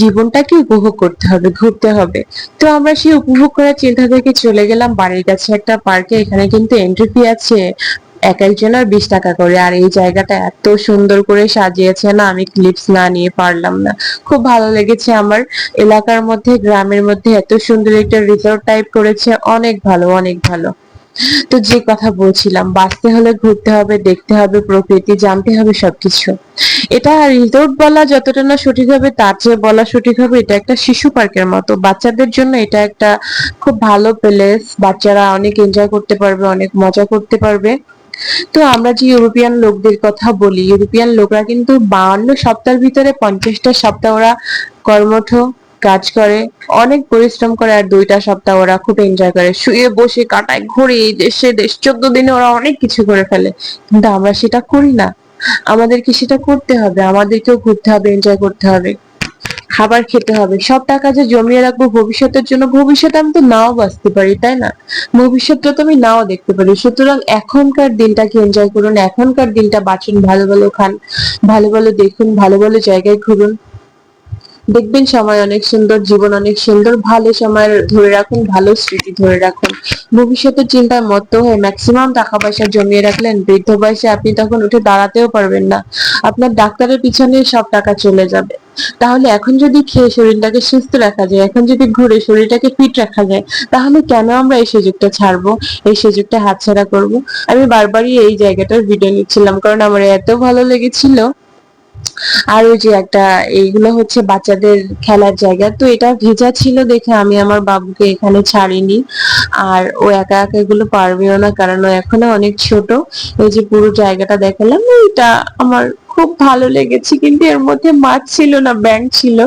জীবনটাকে উপভোগ করতে হবে, ঘুরতে হবে। তো আমরা সেই উপভোগ করার চিন্তা থেকে চলে গেলাম বাড়ির কাছে একটা পার্কে এখানে কিন্তু এন্ট্রি ফি আছে এক একজনের বিশ টাকা করে। আর এই জায়গাটা এত সুন্দর করে সাজিয়েছে না, আমি ক্লিপস না নিয়ে পারলাম না। খুব ভালো লেগেছে আমার। এলাকার মধ্যে, গ্রামের মধ্যে এত সুন্দর একটা রিসোর্ট টাইপ করেছে। অনেক ভালো অনেক ভালো। তো যে কথা বলছিলাম, বাঁচতে হলে ঘুরতে হবে, দেখতে হবে, প্রকৃতি, জানতে হবে সবকিছু। এটা রিসোর্ট বলা যতটা না সঠিক হবে, তার চেয়ে বলা সঠিক হবে, এটা একটা শিশু পার্কের মতো। বাচ্চাদের জন্য এটা একটা খুব ভালো প্লেস বাচ্চারা অনেক এনজয় করতে পারবে, অনেক মজা করতে পারবে। তো আমরা যে ইউরোপিয়ান লোকদের কথা বলি, ইউরোপিয়ান লোকরা কিন্তু বাউন্ন সপ্তাহের ভিতরে পঞ্চাশটা সপ্তাহ ওরা কর্মঠ। কাজ করে, অনেক পরিশ্রম করে আর দুইটা সপ্তাহ ওরা খুব এনজয় করে। শুয়ে বসে কাটায়, ঘুরে দেশ দেশ, চোদ্দ দিনে ওরা অনেক কিছু করে ফেলে। কিন্তু আমরা সেটা করি না। আমাদেরকে সেটা করতে হবে, আমাদেরকেও ঘুরতে হবে এনজয় করতে হবে, খাবার খেতে হবে। সব টাকা যে জমিয়ে রাখব ভবিষ্যতের জন্য ভবিষ্যতে আমি তো নাও বাঁচতে পারি, তাই না? ভবিষ্যৎটা তো আমি নাও দেখতে পারি। সুতরাং এখনকার দিনটাকে এনজয় করুন, এখনকার দিনটা বাঁচুন, ভালো ভালো খান, ভালো ভালো দেখুন, ভালো ভালো জায়গায় ঘুরুন। দেখবেন সময় অনেক সুন্দর, জীবন অনেক সুন্দর, ভালো সময় ধরে রাখুন, ভালো স্মৃতি ধরে রাখুন। ভবিষ্যতের চিন্তায় মত্ত হয়ে ম্যাক্সিমাম টাকা পয়সা জমিয়ে রাখলেন, বৃদ্ধ বয়সে আপনি তখন উঠে দাঁড়াতেও পারবেন না। আপনার ডাক্তারের পিছনে সব টাকা চলে যাবে। তাহলে এখন যদি খেয়ে শরীরটাকে সুস্থ রাখা যায়, এখন যদি ঘুরে শরীরটাকে ফিট রাখা যায়, তাহলে কেন আমরা এই সুযোগটা ছাড়বো? এই সুযোগটা হাতছাড়া করব? আমি বারবারই এই জায়গাটার ভিডিও নিচ্ছিলাম, কারণ আমার এত ভালো লেগেছিল। আর ওই যে একটা এইগুলো হচ্ছে বাচ্চাদের খেলার জায়গা। তো এটা ভেজা ছিল দেখে আমি আমার বাবুকে এখানে ছাড়িনি। আর ও একা একা এগুলো পারবেও না, কারণ ও এখনও অনেক ছোট। এই যে পুরো জায়গাটা দেখালাম এটা আমার খুব ভালো লেগেছে। কিন্তু এর মধ্যে মাছ ছিল না ব্যাং ছিল।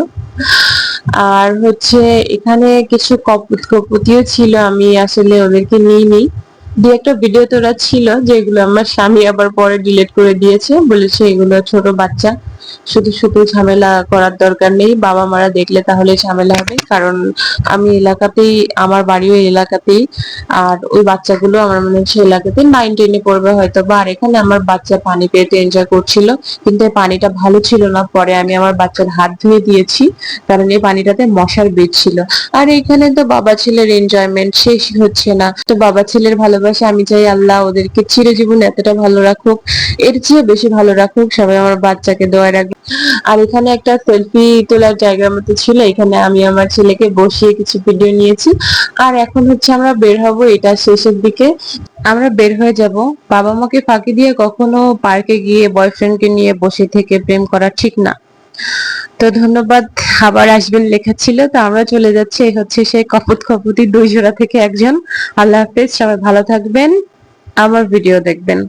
আর হচ্ছে এখানে কিছু কপুত কপুতিও ছিল, আমি আসলে ওদেরকে নিই নি দু একটা ভিডিও তোরা ছিল, যেগুলো আমার স্বামী আবার পরে ডিলিট করে দিয়েছে, বলেছে এগুলো ছোট বাচ্চা। শুধু শুধু ঝামেলা করার দরকার নেই, বাবা মারা দেখলে তাহলে ঝামেলা হবে। কারণ আমি এলাকাতেই, আমার বাড়িও এই এলাকাতেই, আর ওই বাচ্চাগুলো আমার মনে হচ্ছে এলাকাতে নাইন টেনে পড়বে হয়তো বা। আর এখানে আমার বাচ্চা পানি পেতে এনজয় করছিল, কিন্তু এই পানিটা ভালো ছিল না। পরে আমি আমার বাচ্চার হাত ধুয়ে দিয়েছি, কারণ এই পানিটাতে মশার বীজ ছিল। আর এখানে তো বাবা ছেলের এনজয়মেন্ট শেষ হচ্ছে না। তো বাবা ছেলের ভালোবাসা, আমি চাই আল্লাহ ওদেরকে চিরজীবন এতটা ভালো রাখুক। এর চেয়ে বেশি ভালো রাখুক, সবাই আমার বাচ্চাকে দোয়া আর এখানে একটা সেলফি তোলার জায়গার মতো ছিল, এখানে আমি আমার ছেলেকে বসিয়ে কিছু ভিডিও নিয়েছি। আর এখন হচ্ছে আমরা বের হব এটা শেষের দিকে। আমরা বের হয়ে যাব। বাবা মাকে ফাঁকি দিয়ে কখনো পার্কে গিয়ে বয়ফ্রেন্ডকে নিয়ে বসে থেকে প্রেম করা ঠিক না। তো ধন্যবাদ, আবার আসবেন লেখা ছিল। তো আমরা চলে যাচ্ছি হচ্ছে সেই কপত কপতি দুই জোড়া থেকে একজন। আল্লাহ হাফেজ, সবাই ভালো থাকবেন। আমার ভিডিও দেখবেন।